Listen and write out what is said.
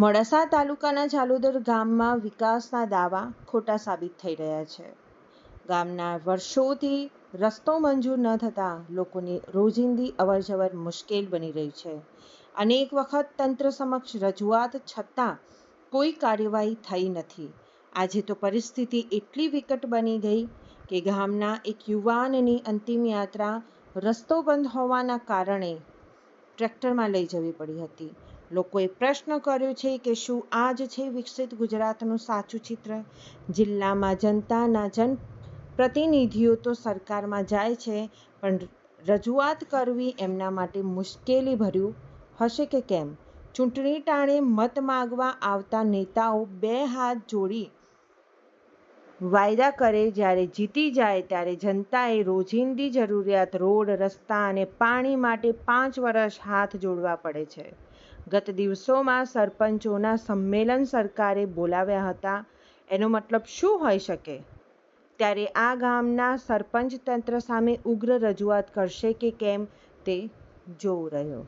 મોડાસા તાલુકાના ચાલુદર ગામમાં વિકાસના દાવા ખોટા સાબિત થઈ રહ્યા છે. ગામના વર્ષોથી રસ્તો મંજૂર ન થતાં લોકોની રોજિંદી અવરજવર મુશ્કેલ બની રહી છે. અનેક વખત તંત્ર સમક્ષ રજૂઆત છતાં કોઈ કાર્યવાહી થઈ નથી. આજે તો પરિસ્થિતિ એટલી વિકટ બની ગઈ કે ગામના એક યુવાનની અંતિમ યાત્રા રસ્તો બંધ હોવાના કારણે ટ્રેક્ટરમાં લઈ જવી પડી હતી. લોકોએ પ્રશ્ન કર્યો છે કે શું આ જ છે વિકસિત ગુજરાતનું સાચું ચિત્ર? જિલ્લામાં જનતાના જન પ્રતિનિધિઓ તો સરકારમાં જાય છે, પણ રજૂઆત કરવી એમના માટે મુશ્કેલી ભર્યું હશે કે કેમ? ચૂંટણી ટાણે મત માગવા આવતા નેતાઓ બે હાથ જોડી વાયદા કરે, જ્યારે જીતી જાય ત્યારે જનતાએ રોજિંદી જરૂરિયાત, રોડ, રસ્તા અને પાણી માટે પાંચ વર્ષ હાથ જોડવા પડે છે. ગત દિવસોમાં સરપંચોના સંમેલન સરકારે બોલાવ્યા હતા. એનો મતલબ શું હોઈ શકે? ત્યારે આ ગામના સરપંચ તંત્ર સામે ઉગ્ર રજૂઆત કરશે કે કેમ તે જોવું રહ્યું.